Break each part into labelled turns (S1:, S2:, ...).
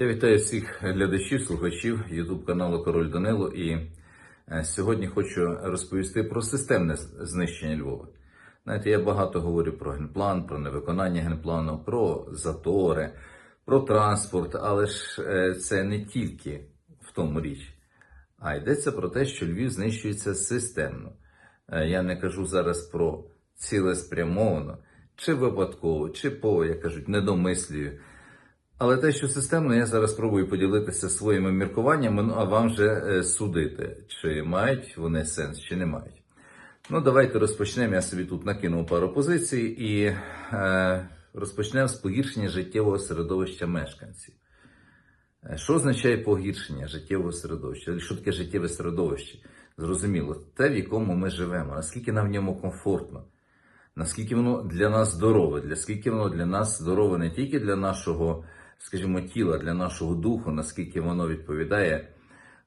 S1: Я вітаю всіх глядачів, слухачів YouTube каналу Король Данило. І е, сьогодні хочу розповісти про системне знищення Львова. Знаєте, я багато говорю про генплан, про невиконання генплану, про затори, про транспорт, але ж е, це не тільки в тому річ, а йдеться про те, що Львів знищується системно. Е, Я не кажу зараз про цілеспрямовано, чи випадково, чи по, як кажуть, недомислію. Але те, що системно, я зараз спробую поділитися своїми міркуваннями, ну а вам вже е, судити, чи мають вони сенс, чи не мають. Ну, давайте розпочнемо. Я собі тут накинув пару позицій і е, розпочнемо з погіршення життєвого середовища мешканців. Е, Що означає погіршення життєвого середовища? Що таке життєве середовище? Зрозуміло, те, в якому ми живемо, наскільки нам в ньому комфортно, наскільки воно для нас здорове, наскільки воно для нас здорове не тільки для нашого, скажімо, тіла, для нашого духу, наскільки воно відповідає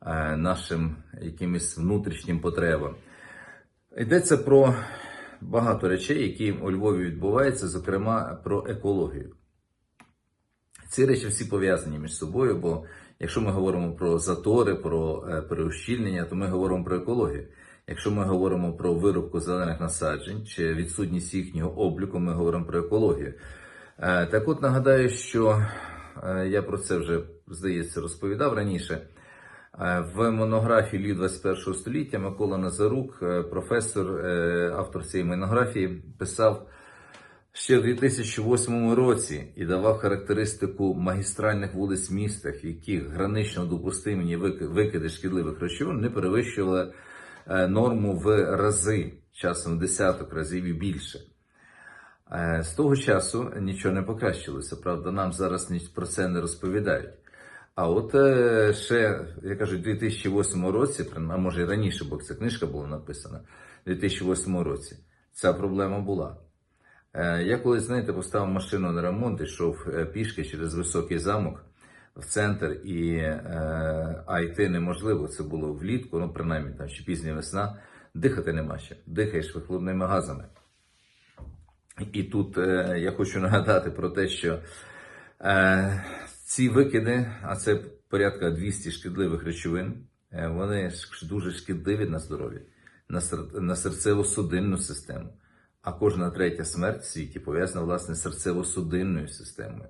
S1: е, нашим якимось внутрішнім потребам. Йдеться про багато речей, які у Львові відбуваються, зокрема про екологію. Ці речі всі пов'язані між собою, бо якщо ми говоримо про затори, про е, переущільнення, то ми говоримо про екологію. Якщо ми говоримо про вирубку зелених насаджень чи відсутність їхнього обліку, ми говоримо про екологію. Е, Так от нагадаю, що я про це вже, здається, розповідав раніше. Е, В монографії Львів 21 століття Микола Назарук, е, професор, е, автор цієї монографії, писав ще в 2008 році і давав характеристику магістральних вулиць міста, в яких гранично допустимі викиди шкідливих речовин не перевищували е, норму в рази, часом в десяток разів і більше. Е, З того часу нічого не покращилося. Правда, нам зараз про це не розповідають. А от е, ще, я кажу, в 2008 році, а може і раніше, бо ця книжка була написана, в 2008 році ця проблема була. Е, Я колись, знаєте, поставив машину на ремонт, йшов пішки через високий замок в центр, і а йти неможливо. Це було влітку, ну принаймні там ще пізня весна. Дихати нема ще, дихаєш вихлопними газами. І тут е, я хочу нагадати про те, що е, ці викиди, а це порядка 200 шкідливих речовин, е, вони дуже шкідливі на здоров'я, на, на серцево-судинну систему. А кожна третя смерть в світі пов'язана власне з серцево-судинною системою.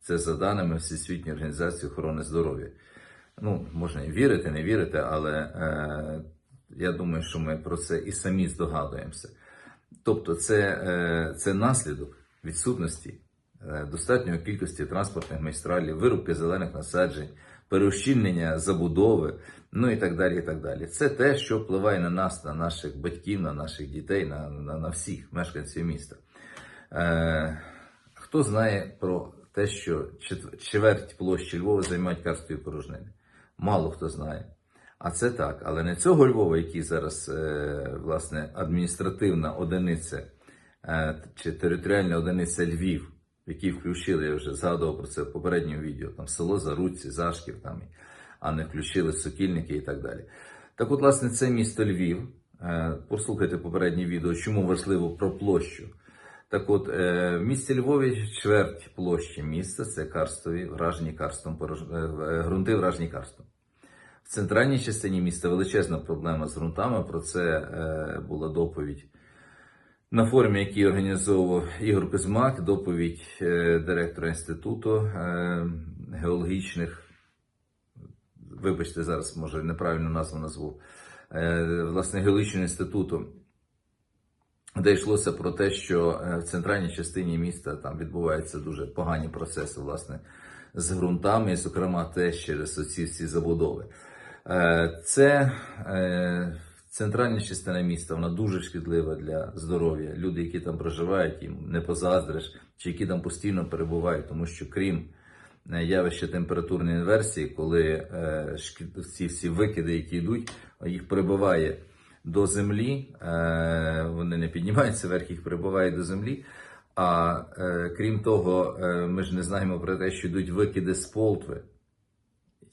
S1: Це за даними Всесвітньої організації охорони здоров'я. Ну, можна і вірити, не вірити, але е, я думаю, що ми про це і самі здогадуємося. Тобто, це, е, це наслідок відсутності е, достатньої кількості транспортних майстралів, вирубки зелених насаджень, переущільнення забудови, ну і так далі. і так далі. Це те, що впливає на нас, на наших батьків, на наших дітей, на, на, на всіх мешканців міста. Е, хто знає про те, що чверть площі Львова займають карстові порожнини? Мало хто знає. А це так, але не цього Львова, який зараз е, власне адміністративна одиниця е, чи територіальна одиниця Львів, в який включили, я вже згадував про це в попередньому відео, там село Заруці, Зашків, там, а не включили Сокільники і так далі. Так от, власне, це місто Львів. Е, Послухайте попереднє відео, чому важливо про площу. Так от, в місті Львові чверть площі міста це карстові, вражені карстом, ґрунти вражені карстом. В центральній частині міста величезна проблема з ґрунтами. Про це е, була доповідь на форумі, який організовував Ігор Кузьмак, доповідь е, директора інституту е, геологічних. Вибачте, зараз може неправильну назву назву. Е, власне, геологічного інституту, де йшлося про те, що е, в центральній частині міста там відбуваються дуже погані процеси, власне, з ґрунтами, зокрема, теж через оці всі забудови. Е, Це е, центральна частина міста, вона дуже шкідлива для здоров'я. Люди, які там проживають, їм не позаздриш, чи які там постійно перебувають, тому що крім е, явища температурної інверсії, коли ці всі викиди, які йдуть, їх прибиває до землі, вони не піднімаються вверх, їх прибиває до землі. А крім того, ми ж не знаємо про те, що йдуть викиди з полтви,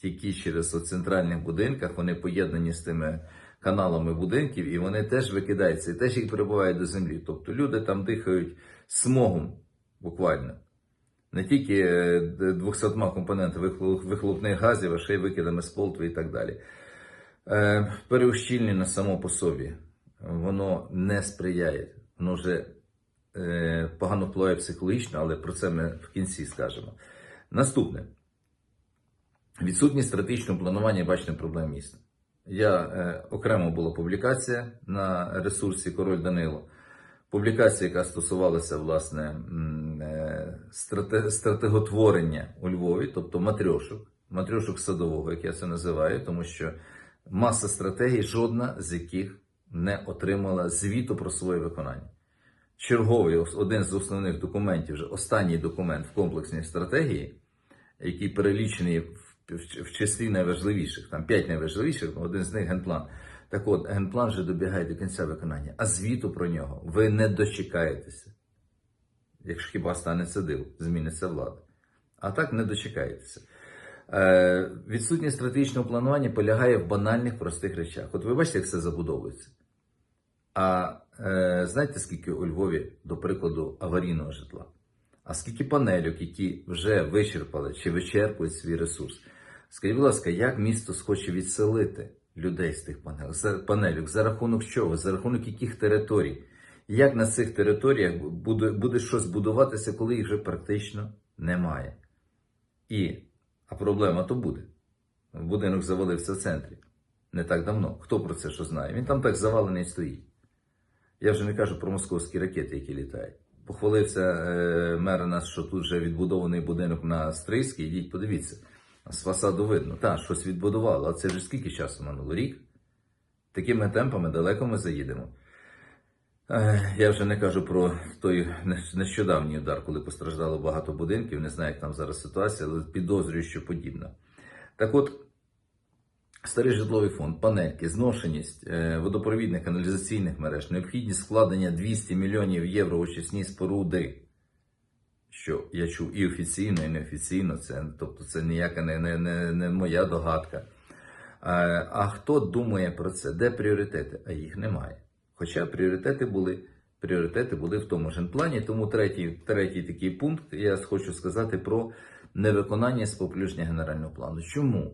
S1: які через центральних будинках вони поєднані з тими каналами будинків, і вони теж викидаються, і теж їх прибувають до землі. Тобто люди там дихають смогом буквально. Не тільки е, 200 компонентами вихлопних газів, а ще й викидами з полтви і так далі. Е, Переущільнення само по собі, воно не сприяє. Воно вже е, погано впливає психологічно, але про це ми в кінці скажемо. Наступне. Відсутність стратегічного планування і бачення проблем міста. Я е, окремо була публікація на ресурсі Король Данило. Публікація, яка стосувалася власне е, страте- стратеготворення у Львові, тобто матрьошок, матрьошок садового, як я це називаю, тому що маса стратегій, жодна з яких не отримала звіту про своє виконання. Черговий один з основних документів, вже останній документ в комплексній стратегії, який перелічений в, числі найважливіших, там п'ять найважливіших, один з них генплан. Так от, генплан вже добігає до кінця виконання, а звіту про нього ви не дочекаєтеся. Якщо хіба станеться див, зміниться влада. А так не дочекаєтеся. Е, відсутність стратегічного планування полягає в банальних простих речах. От ви бачите, як це забудовується. А е, знаєте, скільки у Львові, до прикладу, аварійного житла? А скільки панельок, які вже вичерпали чи вичерпують свій ресурс? Скажіть, будь ласка, як місто схоче відселити людей з тих панель, за. За рахунок чого? За рахунок яких територій? Як на цих територіях буде, буде щось будуватися, коли їх вже практично немає? І, а проблема то буде. Будинок завалився в центрі. Не так давно. Хто про це що знає? Він там так завалений стоїть. Я вже не кажу про московські ракети, які літають. Похвалився е, мер нас, що тут вже відбудований будинок на Стрийській. Йдіть, подивіться. З фасаду видно. Так, щось відбудувало, а це вже скільки часу минуло? Рік? Такими темпами далеко ми заїдемо. Я вже не кажу про той нещодавній удар, коли постраждало багато будинків. Не знаю, як там зараз ситуація, але підозрюю, що подібна. Так от, старий житловий фонд, панельки, зношеність е, водопровідних каналізаційних мереж, необхідність вкладення 200 мільйонів євро очисні споруди. Що я чув і офіційно, і неофіційно, це, тобто це ніяка не, не, не, не моя догадка. Е, А хто думає про це? Де пріоритети? А їх немає. Хоча пріоритети були. Пріоритети були в тому ж генплані. Тому третій, третій такий пункт я хочу сказати про невиконання споплюження генерального плану. Чому?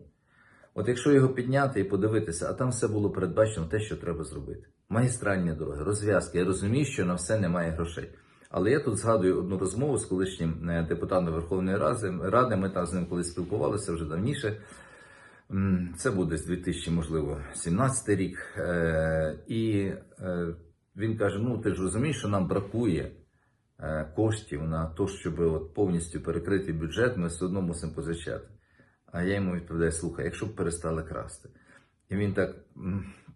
S1: От якщо його підняти і подивитися, а там все було передбачено те, що треба зробити. Магістральні дороги, розв'язки. Я розумію, що на все немає грошей. Але я тут згадую одну розмову з колишнім е, депутатом Верховної Ради. Ми там з ним колись спілкувалися вже давніше. Це буде з 2000, можливо, 17 рік. Е, І е, він каже: ну ти ж розумієш, що нам бракує коштів на те, щоб от повністю перекрити бюджет, ми все одно мусимо позичати. А я йому відповідаю: слухай, якщо б перестали красти. І він так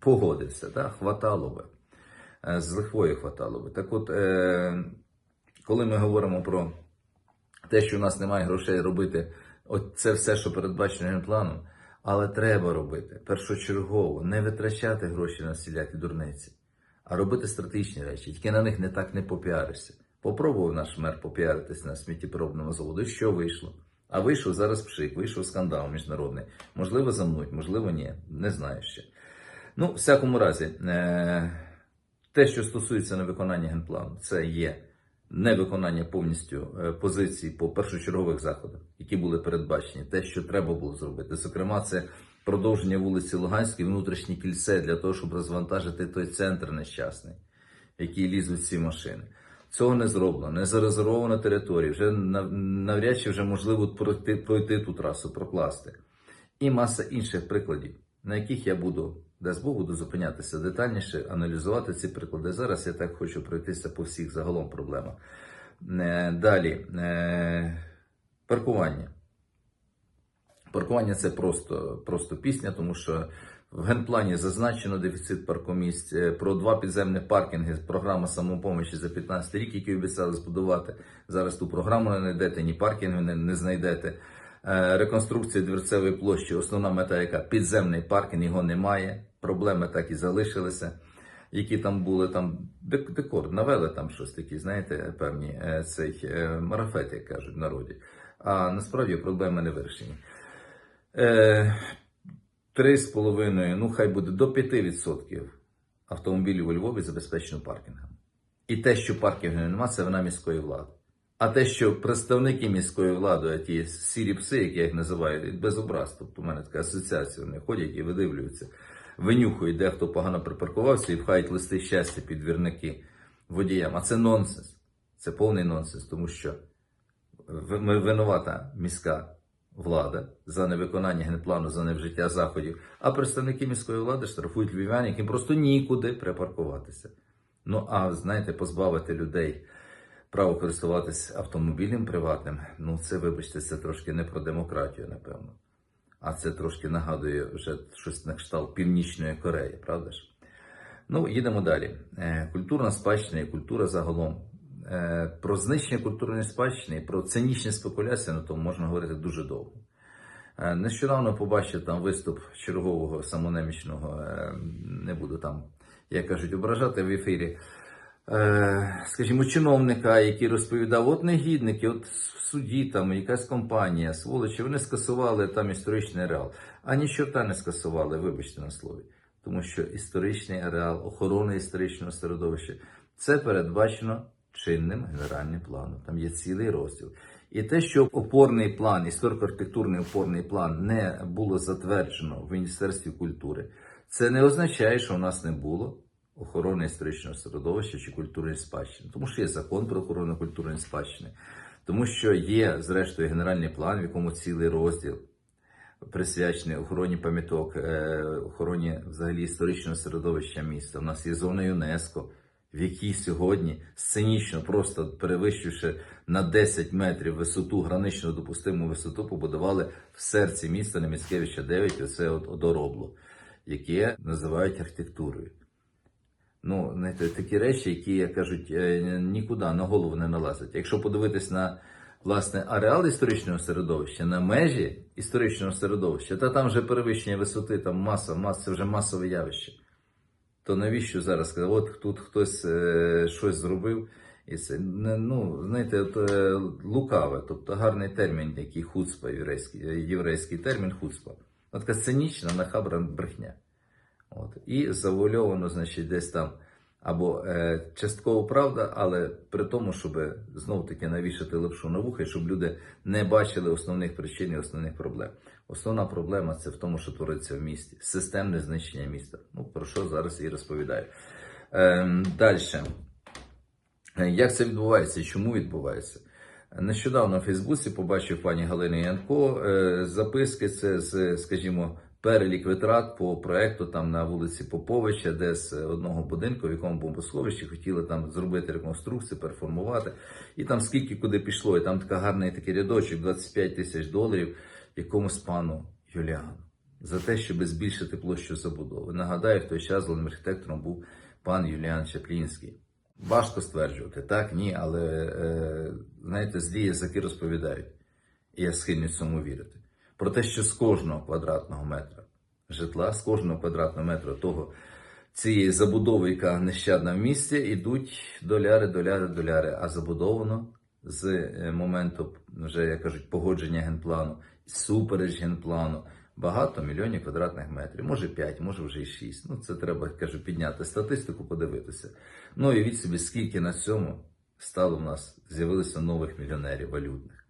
S1: погодився, так, хватало би. Е, З лихвою хватало би. Так от, е, коли ми говоримо про те, що у нас немає грошей робити, от це все, що передбачено генпланом, але треба робити першочергово, не витрачати гроші на всілякі дурниці, а робити стратегічні речі. Тільки на них не так не попіаришся. Попробував наш мер попіаритись на сміттєпоробному заводу. Що вийшло? А вийшов зараз пшик, вийшов скандал міжнародний. Можливо, замнуть, можливо, ні. Не знаю ще. Ну, в всякому разі, е- те, що стосується невиконання генплану, це є невиконання повністю е, позицій по першочергових заходах, які були передбачені, те, що треба було зробити. Зокрема, це продовження вулиці Луганської, внутрішнє кільце для того, щоб розвантажити той центр нещасний, в який лізуть ці машини. Цього не зроблено, не зарезервована територія. Вже навряд чи вже можливо пройти, пройти ту трасу, прокласти. І маса інших прикладів, на яких я буду, дасть Бог, буду зупинятися детальніше, аналізувати ці приклади. Зараз я так хочу пройтися по всіх загалом проблемах. Е, Далі, е, паркування. Паркування це просто, просто пісня, тому що в генплані зазначено дефіцит паркомісць. Е, Про два підземні паркінги, програма самопомочі за 15 рік, які обіцяли збудувати. Зараз ту програму не знайдете, ні паркінги не, не знайдете. Е, Реконструкція дверцевої площі, основна мета, яка підземний паркінг, його немає. Проблеми так і залишилися. Які там були там декор, навели там щось такі, знаєте, певні е, цей е, марафет, як кажуть в народі. А насправді проблеми не вирішені. Е, 3,5, ну хай буде до 5% автомобілів у Львові забезпечено паркінгом. І те, що паркінгів немає, це вина міської влади. А те, що представники міської влади, а ті сірі пси, як я їх називаю, без образ, тобто у мене така асоціація, вони ходять і видивлюються, винюхують, де хто погано припаркувався і пхають листи щастя під двірники водіям. А це нонсенс. Це повний нонсенс, тому що винувата міська влада за невиконання генплану, за невжиття заходів, а представники міської влади штрафують львів'ян, яким просто нікуди припаркуватися. Ну а знаєте, позбавити людей право користуватись автомобілем приватним, ну це, вибачте, це трошки не про демократію, напевно. А це трошки нагадує вже щось на кшталт Північної Кореї, правда ж? Ну, їдемо далі. Е, Культурна спадщина і культура загалом. Е, Про знищення культурної спадщини про цинічні спекуляції на тому можна говорити дуже довго. Е, Нещодавно побачив там виступ чергового самонемічного, не буду там, як кажуть, ображати в ефірі. Е, Скажімо, чиновника, який розповідав, от негідники, от в суді там якась компанія, сволочі, вони скасували там історичний ареал. А ні чорта не скасували, вибачте на слові. Тому що історичний ареал, охорона історичного середовища це передбачено чинним генеральним планом. Там є цілий розділ. І те, що опорний план, історико-архітектурний опорний план не було затверджено в Міністерстві культури, це не означає, що в нас не було охорони історичного середовища чи культурної спадщини. Тому що є закон про охорону культурної спадщини, тому що є, зрештою, генеральний план, в якому цілий розділ присвячений охороні пам'яток, е, охороні взагалі історичного середовища міста. У нас є зона ЮНЕСКо, в якій сьогодні сценічно, просто перевищивши на 10 метрів висоту, гранично допустиму висоту, побудували в серці міста на Міцкевича 9 оце от одоробло, яке називають архітектурою. Ну, знаєте, такі речі, які, як кажуть, е, нікуди на голову не налазять. Якщо подивитись на власне ареал історичного середовища, на межі історичного середовища, та там вже перевищення висоти, там маса, маса, це вже масове явище. То навіщо зараз сказати, от тут хтось е, щось зробив, і це ну, знаєте, от, е, лукаве, тобто гарний термін, який хуцпа, єврейський, єврейський термін хуцпа. От така цинічна, нахабра брехня. От. І завуальовано, значить, десь там або е, частково правда, але при тому, щоб знов таки навішати лапшу на вуха, і щоб люди не бачили основних причин і основних проблем. Основна проблема це в тому, що твориться в місті. Системне знищення міста. Ну, про що зараз і розповідаю. Ем, Далі. Як це відбувається і чому відбувається? Нещодавно в Фейсбуці побачив пані Галини Янко е, записки. Це з, скажімо, перелік витрат по проекту там на вулиці Поповича, де з одного будинку, в якому бомбосховищі хотіли там зробити реконструкцію, переформувати. І там скільки куди пішло, і там така гарний такий рядочок, 25 тисяч доларів якомусь пану Юліану за те, щоб збільшити площу забудови. Нагадаю, в той час головним архітектором був пан Юліан Чаплінський. Важко стверджувати, так, ні, але е, знаєте, злі язики розповідають, і я схильний цьому вірити. Про те, що з кожного квадратного метра житла, з кожного квадратного метра того цієї забудови, яка нещадна в місті, йдуть доляри, доляри, доляри. А забудовано з е, моменту, вже як кажуть, погодження генплану, супереч генплану. Багато мільйонів квадратних метрів, може 5, може вже й 6. Ну, це треба, кажу, підняти статистику, подивитися. Ну і від собі, скільки на цьому стало в нас, з'явилося нових мільйонерів валютних.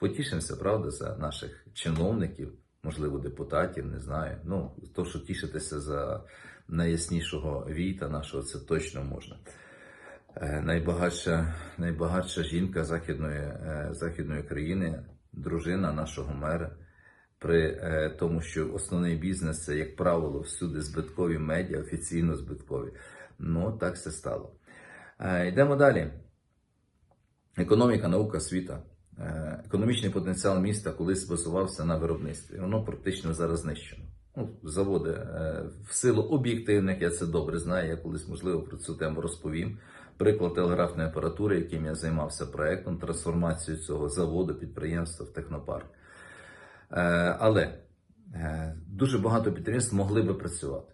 S1: Потішимося, правда, за наших чиновників, можливо, депутатів, не знаю. Ну, то, що тішитися за найяснішого війта нашого, це точно можна. Е, Найбагатша, найбагатша жінка західної, е, західної країни, дружина нашого мера при е, тому, що основний бізнес це, як правило, всюди збиткові медіа, офіційно збиткові. Ну, так все стало. Йдемо далі. Економіка, наука, освіта. Е, економічний потенціал міста колись базувався на виробництві. Воно практично зараз знищено. Ну, заводи е, в силу об'єктивних, я це добре знаю. Я колись, можливо, про цю тему розповім. Приклад телеграфної апаратури, яким я займався проектом трансформації цього заводу, підприємства в технопарк. Е, Але дуже багато підприємств могли би працювати.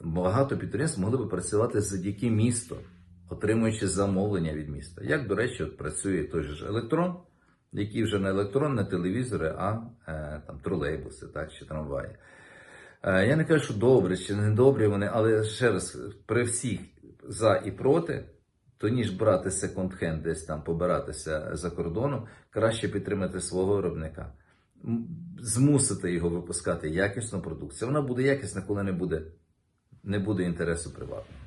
S1: Багато підприємств могли би працювати завдяки місту, отримуючи замовлення від міста. Як, до речі, от працює той же електрон, який вже не електрон, не телевізори, а е, там тролейбуси, так, чи трамваї. Е, Я не кажу, що добре чи не добрі вони, але ще раз, при всіх за і проти, то ніж брати секонд-хенд десь там побиратися за кордоном, краще підтримати свого виробника, змусити його випускати якісну продукцію. Вона буде якісна, коли не буде, не буде інтересу приватного.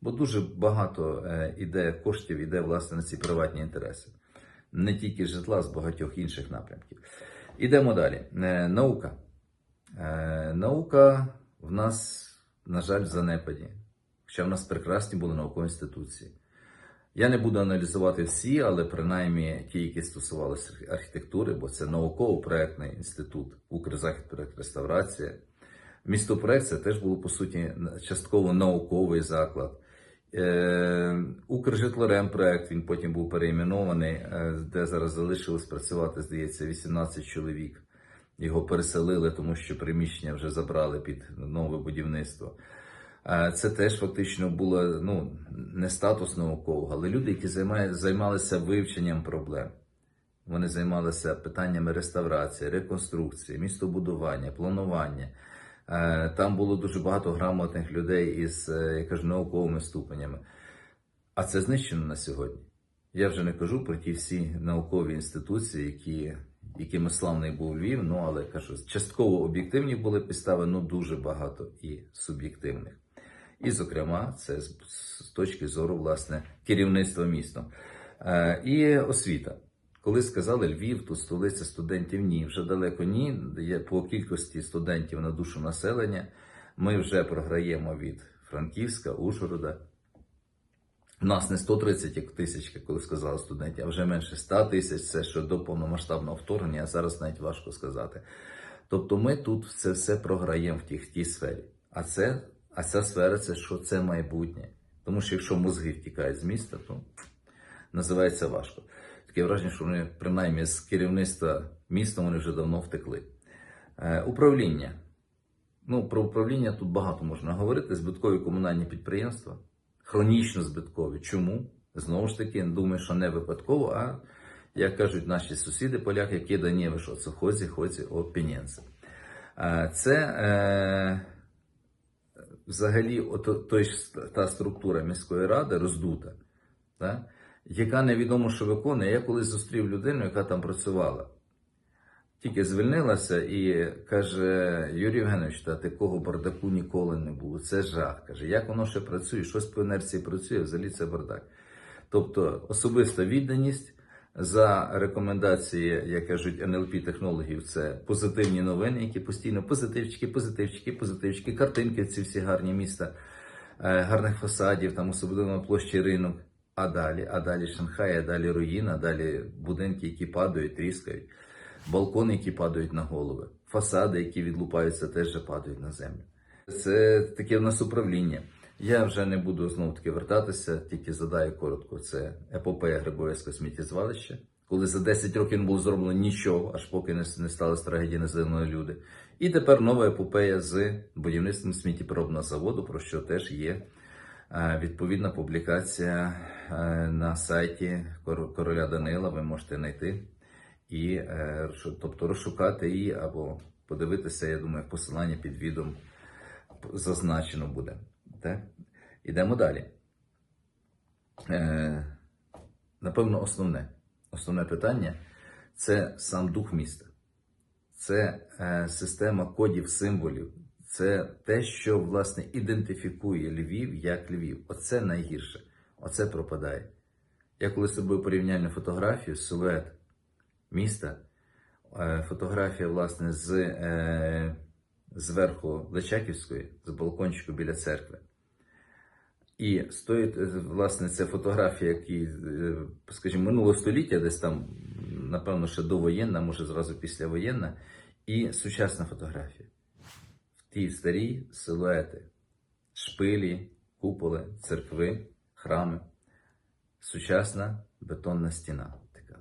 S1: Бо дуже багато е, іде коштів іде власне на ці приватні інтереси, не тільки житла, з багатьох інших напрямків. Ідемо далі. Е, наука. Е, наука в нас, на жаль, в занепаді. Хоча в нас прекрасні були наукові інституції. Я не буду аналізувати всі, але принаймні ті, які стосувалися архітектури, бо це науково-проектний інститут, Укрзахідпроект реставрація. Містопроект це теж було по суті частково науковий заклад. Е, Укржитлоремпроект, він потім був переіменований, е, де зараз залишилось працювати, здається, 18 чоловік. Його переселили, тому що приміщення вже забрали під нове будівництво. Е, Це теж фактично було ну, не статус наукового, але люди, які займалися вивченням проблем. Вони займалися питаннями реставрації, реконструкції, містобудування, планування. Е, Там було дуже багато грамотних людей із е, я кажу, науковими ступенями. А це знищено на сьогодні. Я вже не кажу про ті всі наукові інституції, які, якими славний був Львів, ну але кажу, частково об'єктивні були підстави, ну дуже багато і суб'єктивних. І, зокрема, це з, точки зору власне керівництва містом. Е, і освіта. Коли сказали Львів, тут столиця студентів, ні, вже далеко ні. По кількості студентів на душу населення. Ми вже програємо від Франківська, Ужгорода. У нас не 130 тисяч, коли сказали студентів, а вже менше 100 тисяч. Це що до повномасштабного вторгнення, а зараз навіть важко сказати. Тобто ми тут це все програємо в тій, в тій сфері. А це, а ця сфера це що? Це майбутнє. Тому що якщо мозги втікають з міста, то називається важко. Таке враження, що вони принаймні з керівництва міста вони вже давно втекли. Е, управління. Ну, про управління тут багато можна говорити. Збиткові комунальні підприємства, хронічно збиткові. Чому? Знову ж таки, думаю, що не випадково, а як кажуть наші сусіди, поляки, які дані ви що, це хозі, хозі, о. Е, Це е, взагалі от, той, та структура міської ради роздута, так? Яка невідомо, що виконує. Я колись зустрів людину, яка там працювала. Тільки звільнилася і каже: Юрій Євгенович, та такого бардаку ніколи не було. Це жах. Каже, як воно ще працює, щось по інерції працює, взагалі це бардак. Тобто особиста відданість за рекомендації, як кажуть, НЛП технологів, це позитивні новини, які постійно позитивчики, позитивчики, позитивчики, картинки ці всі гарні міста, е, гарних фасадів, там особливо на площі ринок. А далі, а далі Шанхай, а далі руїна, а далі будинки, які падають, тріскають, балкони, які падають на голови, фасади, які відлупаються, теж падають на землю. Це таке в нас управління. Я вже не буду знову таки вертатися, тільки задаю коротко. Це епопея Грибовецького сміттєзвалища. Коли за 10 років не було зроблено нічого, аж поки не, не сталася трагедія, не загинули люди. І тепер нова епопея з будівництвом сміттєпоробного заводу, про що теж є е, відповідна публікація на сайті короля Данила. Ви можете знайти і е, тобто розшукати її або подивитися, я думаю, посилання під відом зазначено буде. Так? Ідемо далі. Е, напевно, основне. Основне питання це сам дух міста. Це е, система кодів, символів. Це те, що власне ідентифікує Львів як Львів. Оце найгірше. Оце пропадає. Я коли собою порівняльну фотографію, силует міста, е, фотографія, власне, з е, зверху Личаківської, з балкончику біля церкви. І стоїть, власне, це фотографія, які, е, скажімо, минулого століття, десь там, напевно, ще довоєнна, може зразу післявоєнна, і сучасна фотографія. В тій старій силуети, шпилі, куполи, церкви, храми, сучасна бетонна стіна. Така.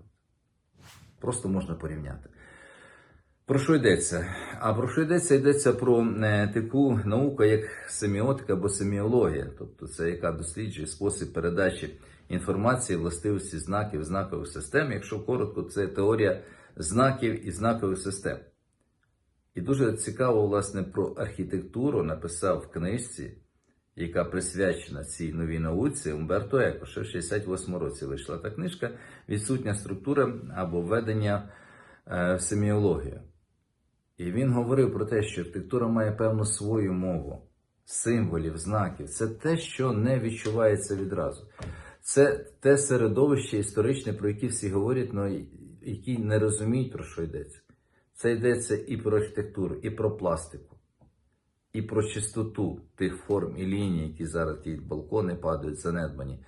S1: Просто можна порівняти. Про що йдеться? А про що йдеться? Йдеться про е, таку науку, як семіотика або семіологія, тобто це яка досліджує спосіб передачі інформації, властивості знаків, знакових систем. Якщо коротко, це теорія знаків і знакових систем. І дуже цікаво, власне, про архітектуру написав в книжці яка присвячена цій новій науці Умберто Еко. Ще в 68 році вийшла та книжка Відсутня структура або введення е, в семіологію. І він говорив про те, що архітектура має певну свою мову, символів, знаків. Це те, що не відчувається відразу. Це те середовище історичне, про яке всі говорять, але які не розуміють, про що йдеться. Це йдеться і про архітектуру, і про пластику, і про чистоту тих форм і ліній, які зараз ті балкони падають, занедбані,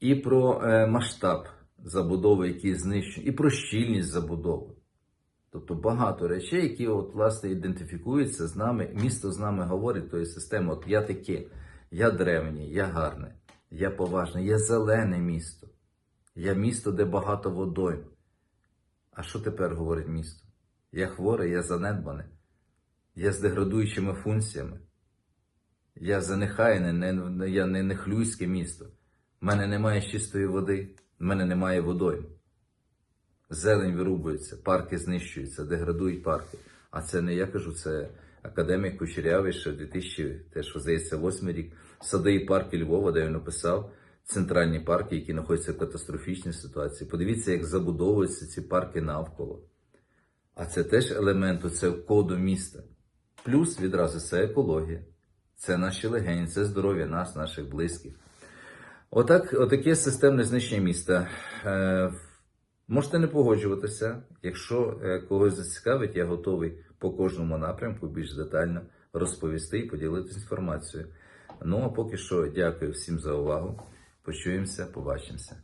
S1: і про е, масштаб забудови, які знищені, і про щільність забудови. Тобто багато речей, які от, власне ідентифікуються з нами, місто з нами говорить тої системи. От я таке, я древній, я гарний, я поважний, я зелене місто, я місто, де багато водойм. А що тепер говорить місто? Я хворий, я занедбаний, я з деградуючими функціями. Я занехайне, не, я не нехлюйське місто. В мене немає чистої води, в мене немає водойм. Зелень вирубується, парки знищуються, деградують парки. А це не я кажу, це академік Кучерявий, ще 2000, теж здається, 8 рік. Сади і парки Львова, де він написав центральні парки, які знаходяться в катастрофічній ситуації. Подивіться, як забудовуються ці парки навколо. А це теж елемент це коду міста. Плюс відразу це екологія, це наші легені, це здоров'я нас, наших близьких. Отак, отаке системне знищення міста. Е, Можете не погоджуватися. Якщо е, когось зацікавить, я готовий по кожному напрямку більш детально розповісти і поділитися інформацією. Ну а поки що дякую всім за увагу. Почуємося, побачимося.